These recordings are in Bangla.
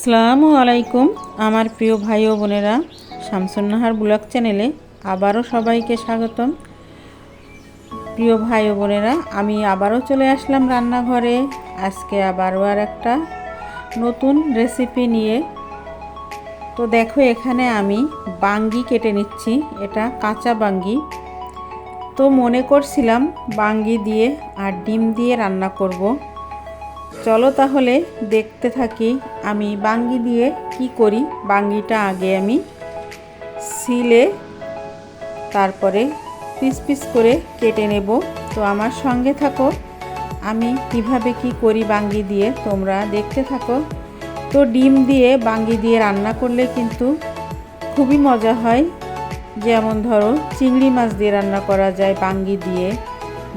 আসসালামু আলাইকুম, আমার প্রিয় ভাই ও বোনেরা। শামসুন্নাহার ব্লগ চ্যানেলে আবারও সবাইকে স্বাগতম। প্রিয় ভাই ও বোনেরা, আমি আবারও চলে আসলাম রান্নাঘরে। আজকে আবারও আর একটা নতুন রেসিপি নিয়ে। তো দেখো, এখানে আমি বাঙ্গি কেটে নিচ্ছি। এটা কাঁচা বাঙ্গি। তো মনে করছিলাম বাঙ্গি দিয়ে আর ডিম দিয়ে রান্না করব। চলো তাহলে দেখতে থাকি আমি বাঙ্গি দিয়ে কি করি। বাঙ্গিটা আগে আমি সিলে তারপরে পিস পিস করে কেটে নেব। তো আমার সঙ্গে থাকো, আমি কীভাবে কি করি বাঙ্গি দিয়ে তোমরা দেখতে থাকো। তো ডিম দিয়ে বাঙ্গি দিয়ে রান্না করলে কিন্তু খুবই মজা হয়। যেমন ধরো, চিংড়ি মাছ দিয়ে রান্না করা যায়, বাঙ্গি দিয়ে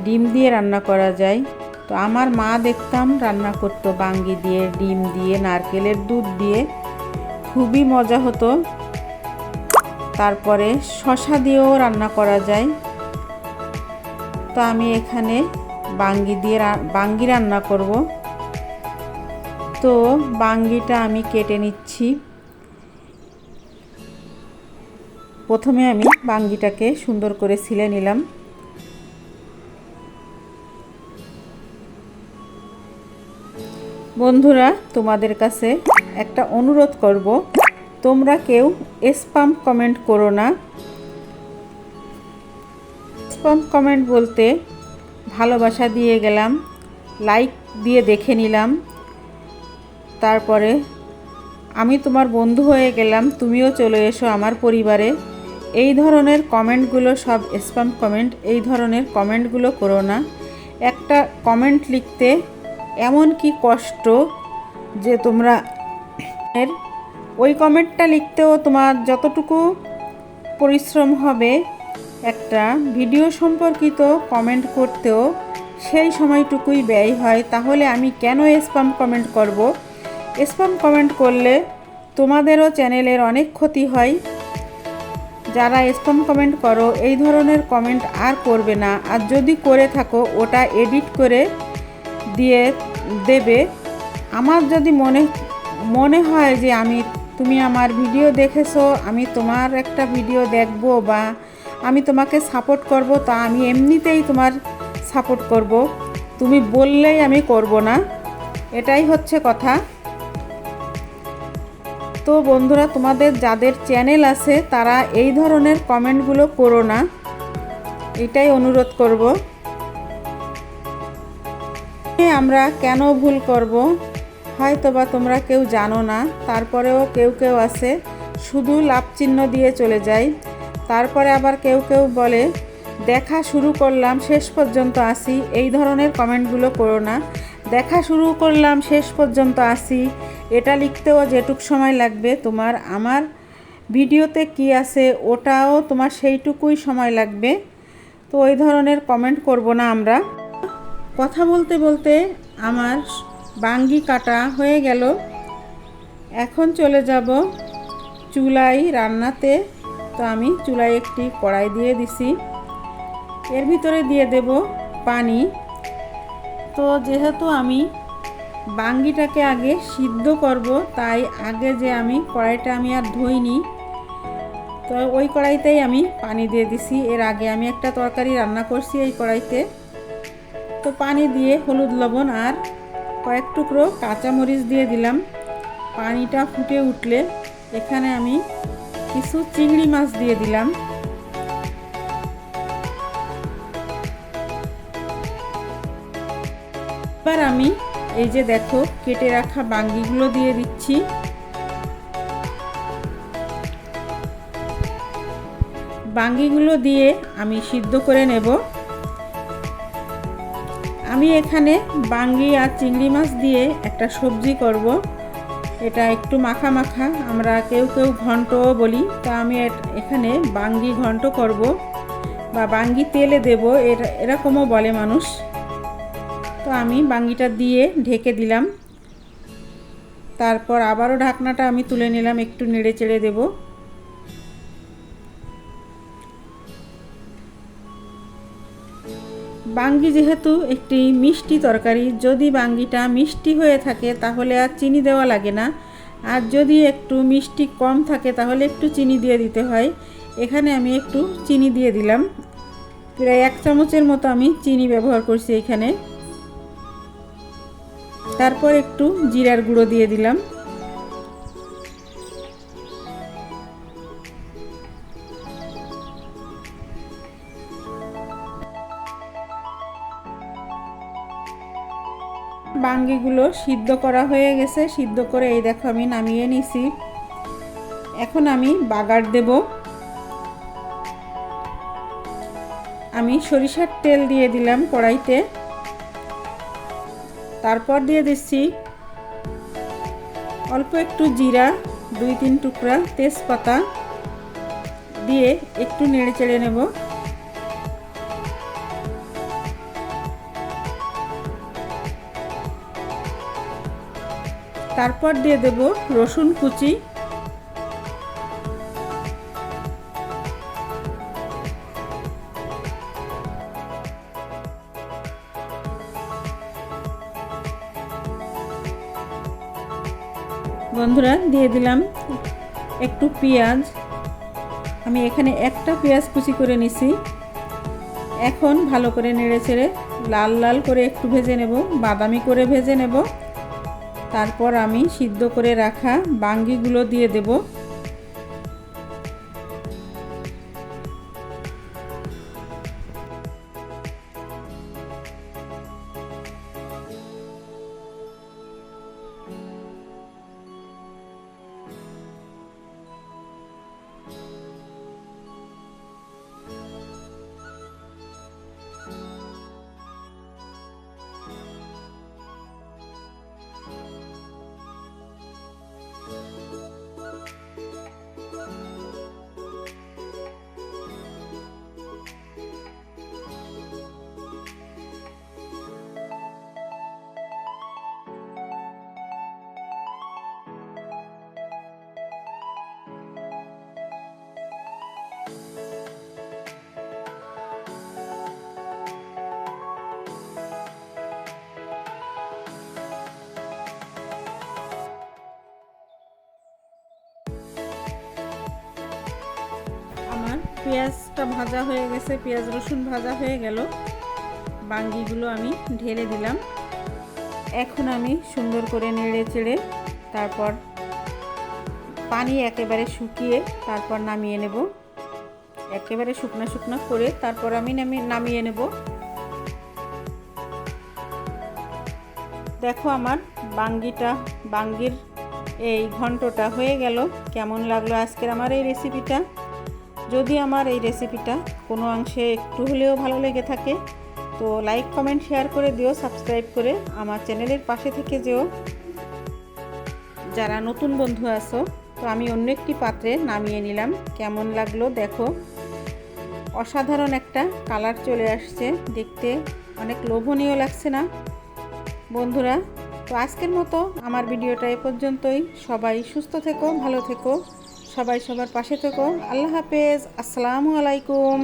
ডিম দিয়ে রান্না করা যায়। তো আমার মা দেখতাম রান্না করতো বাঙ্গি দিয়ে, ডিম দিয়ে, নারকেলের দুধ দিয়ে। খুবই মজা হতো। তারপরে শশা দিয়েও রান্না করা যায়। তো আমি এখানে বাঙ্গি দিয়ে বাঙ্গি রান্না করব। তো বাঙ্গিটা আমি কেটে নিচ্ছি। প্রথমে আমি বাঙ্গিটাকে সুন্দর করে ছিলে নিলাম। বন্ধুরা, তোমাদের কাছে একটা অনুরোধ করব। তোমরা কেউ স্পাম কমেন্ট করো না। স্পাম কমেন্ট বলতে ভালোবাসা দিয়ে গেলাম লাইক দিয়ে দেখে নিলাম। তারপরে আমি তোমার বন্ধু হয়ে গেলাম, তুমিও চলে এসো আমার পরিবারে। এই ধরনের কমেন্টগুলো সব স্পাম কমেন্ট এই ধরনের কমেন্টগুলো করো না। একটা কমেন্ট লিখতে এমন কি কষ্ট যে তোমরা এর ওই কমেন্টটা লিখতেও তোমার যতটুকু পরিশ্রম হবে একটা ভিডিও সম্পর্কিত কমেন্ট করতেও সেই সময়টুকুই ব্যয় হয়। তাহলে আমি কেন স্পাম কমেন্ট করব? স্পাম কমেন্ট করলে তোমাদেরও চ্যানেলের অনেক ক্ষতি হয়। যারা স্পাম কমেন্ট করো, এই ধরনের কমেন্ট আর করবে না। আর যদি করে থাকো, ওটা এডিট করে দিয়ে দেবে। আমার যদি মনে মনে হয় যে আমি, তুমি আমার ভিডিও দেখেছ, আমি তোমার একটা ভিডিও দেখব বা আমি তোমাকে সাপোর্ট করব, তা আমি এমনিতেই তোমার সাপোর্ট করব। তুমি বললেই আমি করব না। এটাই হচ্ছে কথা। তো বন্ধুরা, তোমাদের যাদের চ্যানেল আছে, তারা এই ধরনের কমেন্টগুলো করো না। এটাই অনুরোধ করব। আমরা কেন ভুল করব? হয়তো বা তোমরা কেউ জানো না, তারপরেও কেউ কেউ আছে, শুধু লাভ চিহ্ন দিয়ে চলে যায়। তারপরে আবার কেউ কেউ বলে, দেখা শুরু করলাম, শেষ পর্যন্ত আসি। এই ধরনের কমেন্টগুলো করো না। দেখা শুরু করলাম, শেষ পর্যন্ত আসি। এটা লিখতেও যেটুক সময় লাগবে। তোমার আমার ভিডিওতে কি আছে, ওটাও তোমার সেইটুকুই সময় লাগবে। তো ওই ধরনের কমেন্ট করব না আমরা। কথা বলতে বলতে আমার বাঙ্গি কাটা হয়ে গেল। এখন চলে যাব চুলাই রান্নাতে। তো আমি চুলায় একটি কড়াই দিয়ে দিছি। এর ভিতরে দিয়ে দেব পানি। তো যেহেতু আমি বাঙ্গিটাকে আগে সিদ্ধ করব, তাই আগে যে আমি কড়াইটা আমি আর ধুইনি, তো ওই কড়াইতেই আমি পানি দিয়ে দিছি। এর আগে আমি একটা তরকারি রান্না করছি এই কড়াইতে। তো পানি দিয়ে হলুদ লবণ আর কয়েক টুকরো কাঁচামরিচ দিয়ে দিলাম। পানিটা ফুটে উঠলে এখানে আমি কিছু চিংড়ি মাছ দিয়ে দিলাম। এবার আমি এই যে দেখো কেটে রাখা বাঙ্গিগুলো দিয়ে দিচ্ছি। বাঙ্গিগুলো দিয়ে আমি সিদ্ধ করে নেব। আমি এখানে বাঙ্গি আর চিংড়ি মাছ দিয়ে একটা সবজি করব। এটা একটু মাখা মাখা। আমরা কেউ কেউ ঘন্টও বলি। তা আমি এখানে বাঙ্গি ঘন্ট করব বা বাঙ্গি তেলে দেব। এরকমও বলে মানুষ। তো আমি বাঙ্গিটা দিয়ে ঢেকে দিলাম। তারপর আবারও ঢাকনাটা আমি তুলে নিলাম। একটু নেড়ে চেড়ে দেবো। বাঙ্গি যেহেতু একটি মিষ্টি তরকারি, যদি বাঙ্গিটা মিষ্টি হয়ে থাকে তাহলে আর চিনি দেওয়া লাগে না। আর যদি একটু মিষ্টি কম থাকে তাহলে একটু চিনি দিয়ে দিতে হয়। এখানে আমি একটু চিনি দিয়ে দিলাম। প্রায় এক চামচের মতো আমি চিনি ব্যবহার করছি এখানে। তারপর একটু জিরার গুঁড়ো দিয়ে দিলাম। বাঙ্গিগুলো সিদ্ধ করা হয়ে গেছে। সিদ্ধ করে এই দেখো আমি নামিয়ে নিছি। এখন আমি বাগার দেব। আমি সরিষার তেল দিয়ে দিলাম কড়াইতে। তারপর দিয়ে দিচ্ছি অল্প একটু জিরা, দুই তিন টুকরা তেজপাতা দিয়ে একটু নেড়ে চেড়ে নেব। তারপর দিয়ে দেব রসুন কুচি। বন্ধুরা, দিয়ে দিলাম একটু পেঁয়াজ। আমি এখানে একটা পেঁয়াজ কুচি করে নিছি। এখন ভালো করে নেড়ে চেড়ে লাল লাল করে একটু ভেজে নেব, বাদামি করে ভেজে নেব। তারপর আমি সিদ্ধ করে রাখা বাঙ্গিগুলো দিয়ে দেব। পেঁয়াজটা ভাজা হয়ে গেছে, পেঁয়াজ রসুন ভাজা হয়ে গেল। বাঙ্গিগুলো আমি ঢেলে দিলাম। এখন আমি সুন্দর করে নেড়ে চেড়ে তারপর পানি একেবারে শুকিয়ে তারপর নামিয়ে নেব। একেবারে শুকনা শুকনা করে তারপর আমি নামিয়ে নেব। দেখো আমার বাঙ্গিটা, বাঙ্গির এই ঘন্টটা হয়ে গেল। কেমন লাগল আজকের আমার এই রেসিপিটা যদি আমার এই রেসিপিটা কোনো অংশে একটু হলেও ভালো লেগে থাকে, তো লাইক কমেন্ট শেয়ার করে দিও সাবস্ক্রাইব করে আমার চ্যানেলের পাশে থেকে যেও। যারা নতুন বন্ধু আছো, তো আমি অন্য একটি পাত্রে নামিয়ে নিলাম। কেমন লাগল দেখো। অসাধারণ একটা কালার চলে আসছে দেখতে। অনেক লোভনীয় লাগছে না, বন্ধুরা? তো আজকের মতো আমার ভিডিওটা এ পর্যন্তই। সবাই সুস্থ থেকো, ভালো থেকো। সবাই সবার পাশে থেকো। আল্লাহ হাফেজ। আসসালামু আলাইকুম।